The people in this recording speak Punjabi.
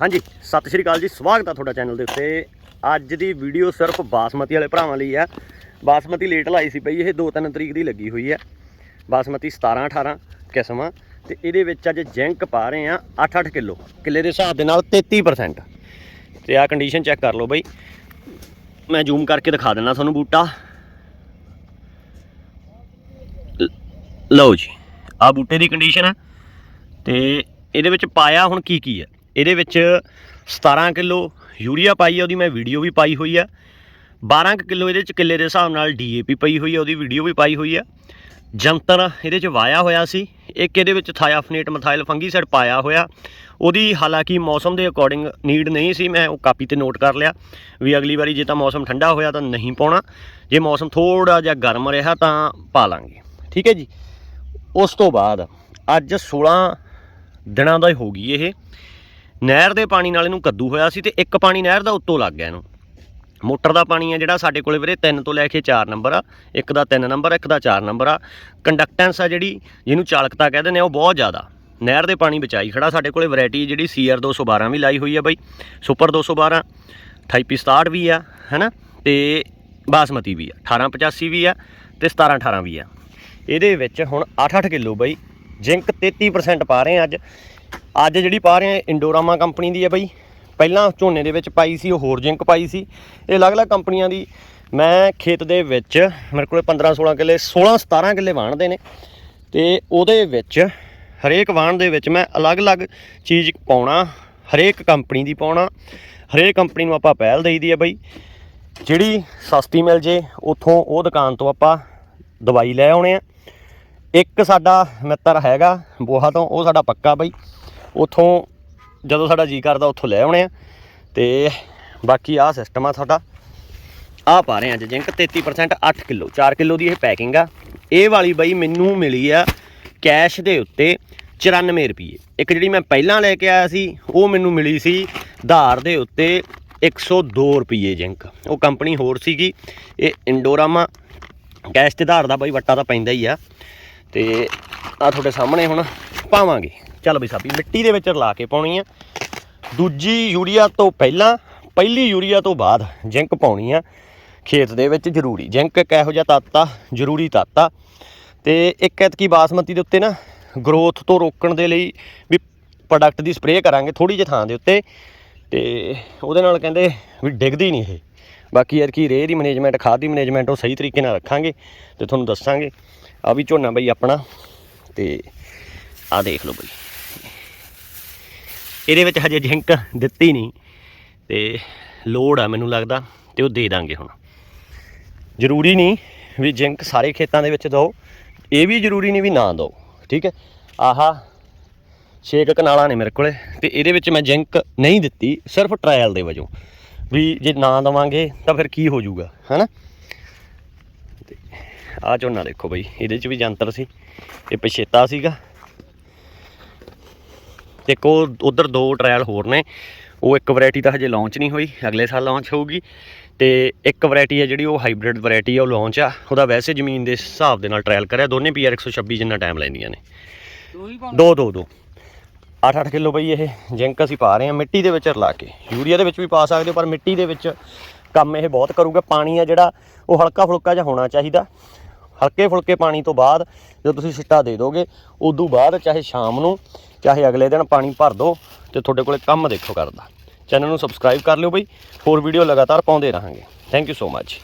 ਹਾਂਜੀ, ਸਤਿ ਸ਼੍ਰੀ ਅਕਾਲ ਜੀ, ਸਵਾਗਤ ਆ ਤੁਹਾਡਾ ਚੈਨਲ ਦੇ ਉੱਤੇ। ਅੱਜ ਦੀ ਵੀਡੀਓ ਸਿਰਫ ਬਾਸਮਤੀ ਵਾਲੇ ਭਰਾਵਾਂ ਲਈ ਆ ਬਾਸਮਤੀ ਲੇਟ ਲਾਈ ਸੀ ਪਈ ਇਹ 2-3 ਤਰੀਕ ਦੀ ਲੱਗੀ ਹੋਈ ਹੈ। ਬਾਸਮਤੀ 17-18 ਕਿਸਮਾਂ ਆ ਤੇ ਇਹਦੇ ਵਿੱਚ ਅੱਜ ਜਿੰਕ ਪਾ ਰਹੇ ਆ 8-8 ਕਿਲੋ। ਕਿੱਲੇ ਦੇ ਹਿਸਾਬ ਦੇ ਨਾਲ 33% ਤੇ ਆ ਕੰਡੀਸ਼ਨ ਚੈੱਕ ਕਰ ਲਓ ਬਈ। ਮੈਂ ਜ਼ੂਮ ਕਰਕੇ ਦਿਖਾ ਦਿੰਦਾ ਤੁਹਾਨੂੰ ਬੂਟਾ। ਲ- ਲਓ ਜੀ ਆ ਬੂਟੇ ਦੀ ਕੰਡੀਸ਼ਨ ਹੈ ਤੇ ਇਹਦੇ ਵਿੱਚ ਪਾਇਆ ਹੁਣ ਕੀ ਕੀ ਹੈ ਇਹਦੇ ਵਿੱਚ 17 ਕਿਲੋ ਯੂਰੀਆ ਪਾਈ ਹੈ ਉਹਦੀ ਮੈਂ ਵੀਡੀਓ ਵੀ ਪਾਈ ਹੋਈ ਆ। 12 ਕੁ ਕਿਲੋ ਇਹਦੇ ਚ ਕਿੱਲੇ ਦੇ ਹਿਸਾਬ ਨਾਲ ਡੀਏਪੀ ਪਈ ਹੋਈ ਹੈ ਉਹਦੀ ਵੀਡੀਓ ਵੀ ਪਾਈ ਹੋਈ ਆ। ਜੰਤਰ ਇਹਦੇ ਚ ਵਾਇਆ ਹੋਇਆ ਸੀ। ਇੱਕ ਇਹਦੇ ਵਿੱਚ ਥਾਇਆਫਨੇਟ ਮਥਾਈਲ ਫੰਗੀਸਾਈਡ ਪਾਇਆ ਹੋਇਆ। ਉਹਦੀ ਹਾਲਾਂਕਿ ਮੌਸਮ ਦੇ ਅਕੋਰਡਿੰਗ ਨੀਡ ਨਹੀਂ ਸੀ, ਮੈਂ ਉਹ ਕਾਪੀ ਤੇ ਨੋਟ ਕਰ ਲਿਆ ਵੀ ਅਗਲੀ ਵਾਰੀ ਜੇ ਤਾਂ ਮੌਸਮ ਠੰਡਾ ਹੋਇਆ ਤਾਂ ਨਹੀਂ ਪਾਉਣਾ। ਜੇ ਮੌਸਮ ਥੋੜਾ ਜਿਹਾ ਗਰਮ ਰਿਹਾ ਤਾਂ ਪਾ ਲਾਂਗੇ। ਠੀਕ ਹੈ ਜੀ? ਉਸ ਤੋਂ ਬਾਅਦ ਅੱਜ 16 ਦਿਨਾਂ ਦਾ ਹੋ ਗਈ ਇਹ। ਨਹਿਰ ਦੇ ਪਾਣੀ ਨਾਲ ਇਹਨੂੰ ਕੱਦੂ ਹੋਇਆ ਸੀ ਤੇ ਇੱਕ ਪਾਣੀ ਨਹਿਰ ਦਾ ਉੱਤੋਂ ਲੱਗ ਗਿਆ ਇਹਨੂੰ। ਮੋਟਰ ਦਾ ਪਾਣੀ ਆ ਜਿਹੜਾ ਸਾਡੇ ਕੋਲੇ ਵੀਰੇ 3 ਤੋਂ ਲੈ ਕੇ 4 ਨੰਬਰ ਆ। ਇੱਕ ਦਾ 3 ਨੰਬਰ ਇੱਕ ਦਾ 4 ਨੰਬਰ ਆ। ਕੰਡਕਟੈਂਸ ਆ ਜਿਹੜੀ, ਜਿਹਨੂੰ ਚਾਲਕਤਾ ਕਹਿੰਦੇ ਨੇ, ਉਹ ਬਹੁਤ ਜ਼ਿਆਦਾ। ਨਹਿਰ ਦੇ ਪਾਣੀ ਬਚਾਈ ਖੜਾ ਸਾਡੇ ਕੋਲੇ ਵੈਰਾਈਟੀ ਜਿਹੜੀ CR 212 ਵੀ ਲਾਈ ਹੋਈ ਆ ਬਾਈ। ਸੁਪਰ 212 2867 ਵੀ ਆ, ਹੈਨਾ? ਤੇ ਬਾਸਮਤੀ ਵੀ ਆ 1885 ਵੀ ਆ ਤੇ 1718 ਵੀ ਆ। ਇਹਦੇ ਵਿੱਚ ਹੁਣ 8-8 ਕਿਲੋ ਬਾਈ ਜਿੰਕ 33% ਪਾ ਰਹੇ ਆ ਅੱਜ। ਅੱਜ ਜਿਹੜੀ ਪਾ ਰਹੇ ਆ ਇੰਡੋਰਾਮਾ ਕੰਪਨੀ ਦੀ ਹੈ ਬਾਈ। ਪਹਿਲਾਂ ਝੋਨੇ ਦੇ ਵਿੱਚ ਪਾਈ ਸੀ, ਉਹ ਹੋਰ ਜਿੰਕ ਪਾਈ ਸੀ। ਇਹ ਅਲੱਗ-ਅਲੱਗ ਕੰਪਨੀਆਂ ਦੀ। ਮੈਂ ਖੇਤ ਦੇ ਵਿੱਚ, ਮੇਰੇ ਕੋਲੇ 15-16 ਕਿੱਲੇ 16-17 ਕਿੱਲੇ ਵਾਹਣਦੇ ਨੇ। ਤੇ ਉਹਦੇ ਵਿੱਚ, ਹਰੇਕ ਵਾਹਣ ਦੇ ਵਿੱਚ ਮੈਂ ਅਲੱਗ-ਅਲੱਗ ਚੀਜ਼ ਪਾਉਣਾ, ਹਰੇਕ ਕੰਪਨੀ ਦੀ ਪਾਉਣਾ। ਹਰੇਕ ਕੰਪਨੀ ਨੂੰ ਆਪਾਂ ਪਹਿਲ ਦੇਈਦੀ ਹੈ ਬਾਈ। ਜਿਹੜੀ ਸਸਤੀ ਮਿਲ ਜੇ, ਉੱਥੋਂ ਉਹ ਦੁਕਾਨ ਤੋਂ ਆਪਾਂ ਦਵਾਈ ਲੈ ਆਉਣੇ ਆ। ਇੱਕ ਸਾਡਾ ਮਿੱਤਰ ਹੈਗਾ, ਬੋਹਾ ਤੋਂ, ਉਹ ਸਾਡਾ ਪੱਕਾ ਬਾਈ। ਉੱਥੋਂ ਜਦੋਂ ਸਾਡਾ ਜੀ ਕਰਦਾ, ਉੱਥੋਂ ਲੈ ਆਉਣੇ ਆ। ਤੇ ਬਾਕੀ ਆਹ ਸਿਸਟਮ ਆ ਸਾਡਾ। ਆਹ ਪਾ ਰਹੇ ਆ ਅੱਜ ਜਿੰਕ 33% 8 ਕਿਲੋ। 4 ਕਿਲੋ ਦੀ ਇਹ ਪੈਕਿੰਗ ਆ। ਇਹ ਵਾਲੀ ਬਈ ਮੈਨੂੰ ਮਿਲੀ ਆ ਕੈਸ਼ ਦੇ ਉੱਤੇ 94 ਰੁਪਏ ਇੱਕ ਜਿਹੜੀ ਮੈਂ ਪਹਿਲਾਂ ਲੈ ਕੇ ਆਇਆ ਸੀ, ਉਹ ਮੈਨੂੰ ਮਿਲੀ ਸੀ ਧਾਰ ਦੇ ਉੱਤੇ 102 ਰੁਪਏ ਜਿੰਕ। ਉਹ ਕੰਪਨੀ ਹੋਰ ਸੀਗੀ, ਇਹ ਇੰਡੋਰਾਮਾ ਕੈਸ਼ ਤੇ ਧਾਰ ਦਾ ਬਾਈ ਵੱਟਾ ਤਾਂ ਪੈਂਦਾ ਹੀ ਆ। ਤੇ ਆ ਤੁਹਾਡੇ ਸਾਹਮਣੇ ਹੁਣ ਪਾਵਾਂਗੇ। ਚੱਲ ਬਈ ਸਾਬੀ, ਮਿੱਟੀ ਦੇ ਵਿੱਚ ਰਲਾ ਕੇ ਪਾਉਣੀ ਆ। ਦੂਜੀ ਯੂਰੀਆ ਤੋਂ ਪਹਿਲਾਂ, ਪਹਿਲੀ ਯੂਰੀਆ ਤੋਂ ਬਾਅਦ ਜਿੰਕ ਪਾਉਣੀ ਆ। ਖੇਤ ਦੇ ਵਿੱਚ ਜ਼ਰੂਰੀ, ਜਿੰਕ ਇੱਕ ਇਹੋ ਜਿਹਾ ਤੱਤ ਆ? ਜ਼ਰੂਰੀ ਤੱਤ ਆ। ਤੇ ਇੱਕ ਐਤਕੀ ਬਾਸਮਤੀ ਦੇ ਉੱਤੇ ਨਾ ਗਰੋਥ ਤੋਂ ਰੋਕਣ ਦੇ ਲਈ ਵੀ ਪ੍ਰੋਡਕਟ ਦੀ ਸਪਰੇਅ ਕਰਾਂਗੇ ਥੋੜੀ ਜਿਹੀ ਥਾਂ ਦੇ ਉੱਤੇ। ਤੇ ਉਹਦੇ ਨਾਲ ਕਹਿੰਦੇ ਵੀ ਡਿੱਗਦੀ ਨਹੀਂ ਇਹ। ਬਾਕੀ ਯਾਰ ਕੀ ਰੇਹ ਦੀ ਮੈਨੇਜਮੈਂਟ ਖਾਦ ਦੀ ਮੈਨੇਜਮੈਂਟ ਉਹ ਸਹੀ ਤਰੀਕੇ ਨਾਲ ਰੱਖਾਂਗੇ ਤੇ ਤੁਹਾਨੂੰ ਦੱਸਾਂਗੇ। ਆ ਵੀ ਝੋਨਾ ਬਈ ਆਪਣਾ ਤੇ ਆ ਦੇਖ ਲਓ ਬਈ। ਇਹਦੇ ਵਿੱਚ ਹਜੇ ਜਿੰਕ ਦਿੱਤੀ ਨਹੀਂ, ਤੇ ਲੋੜ ਆ ਮੈਨੂੰ ਲੱਗਦਾ, ਤੇ ਉਹ ਦੇ ਦਾਂਗੇ ਹੁਣ। ਜ਼ਰੂਰੀ ਨਹੀਂ ਵੀ ਜਿੰਕ ਸਾਰੇ ਖੇਤਾਂ ਦੇ ਵਿੱਚ ਦਿਓ, ਇਹ ਵੀ ਜ਼ਰੂਰੀ ਨਹੀਂ ਵੀ ਨਾ ਦਿਓ, ਠੀਕ ਹੈ? ਆਹਾ ਛੇ ਕੁ ਕਨਾਲਾਂ ਨੇ ਮੇਰੇ ਕੋਲੇ, ਤੇ ਇਹਦੇ ਵਿੱਚ ਮੈਂ ਜਿੰਕ ਨਹੀਂ ਦਿੱਤੀ, ਸਿਰਫ ਟ੍ਰਾਇਲ ਦੇ ਵਜੋਂ। ਵੀ ਜੇ ਨਾ ਦਵਾਂਗੇ, ਤਾਂ ਫਿਰ ਕੀ ਹੋ ਜਾਊਗਾ, ਹੈਨਾ? ਤੇ ਆਹ ਝੋਨਾ ਦੇਖੋ ਬਈ, ਇਹਦੇ 'ਚ ਵੀ ਜੰਤਰ ਸੀ, ਇਹ ਪਛੇਤਾ ਸੀਗਾ। ਇੱਕ ਉਹ ਉਧਰ ਦੋ ਟ੍ਰਾਇਲ ਹੋਰ ਨੇ ਉਹ ਇੱਕ ਵੈਰਾਈਟੀ ਤਾਂ ਹਜੇ ਲਾਂਚ ਨਹੀਂ ਹੋਈ ਅਗਲੇ ਸਾਲ ਲਾਂਚ ਹੋਊਗੀ ਤੇ ਇੱਕ ਵੈਰਾਈਟੀ ਹੈ ਜਿਹੜੀ ਉਹ ਹਾਈਬ੍ਰਿਡ ਵੈਰਾਈਟੀ ਆ ਉਹ ਲਾਂਚ ਆ ਉਹਦਾ ਵੈਸੇ ਜ਼ਮੀਨ ਦੇ ਹਿਸਾਬ ਦੇ ਨਾਲ ਟ੍ਰਾਇਲ ਕਰਿਆ ਦੋਨੇ ਪੀਆਰ 126 ਜਿੰਨਾ ਟਾਈਮ ਲੈਂਦੀਆਂ ਨੇ। ਦੋ ਦੋ ਦੋ 8-8 ਕਿਲੋ ਬਈ ਇਹ ਜਿੰਕ ਅਸੀਂ ਪਾ ਰਹੇ ਹਾਂ ਮਿੱਟੀ ਦੇ ਵਿੱਚ ਰਲਾ ਕੇ। ਯੂਰੀਆ ਦੇ ਵਿੱਚ ਵੀ ਪਾ ਸਕਦੇ ਹੋ ਪਰ ਮਿੱਟੀ ਦੇ ਵਿੱਚ ਕੰਮ ਇਹ ਬਹੁਤ ਕਰੂਗਾ ਪਾਣੀ ਆ ਜਿਹੜਾ ਉਹ ਹਲਕਾ ਫੁਲਕਾ ਜਿਹਾ ਹੋਣਾ ਚਾਹੀਦਾ। ਹਲਕੇ ਫੁਲਕੇ ਪਾਣੀ ਤੋਂ ਬਾਅਦ ਜਦੋਂ ਤੁਸੀਂ ਸਿੱਟਾ ਦੇ ਦੋਗੇ, ਉਦੋਂ ਬਾਅਦ ਚਾਹੇ ਸ਼ਾਮ ਨੂੰ, ਚਾਹੇ ਅਗਲੇ ਦਿਨ ਪਾਣੀ ਭਰ ਦਿਓ ਤੇ ਤੁਹਾਡੇ ਕੋਲੇ ਕੰਮ ਦੇਖੋ ਕਰਦਾ। ਚੈਨਲ ਨੂੰ ਸਬਸਕ੍ਰਾਈਬ ਕਰ ਲਿਓ ਬਈ, ਹੋਰ ਵੀਡੀਓ ਲਗਾਤਾਰ ਪਾਉਂਦੇ ਰਹਾਂਗੇ। Thank you so much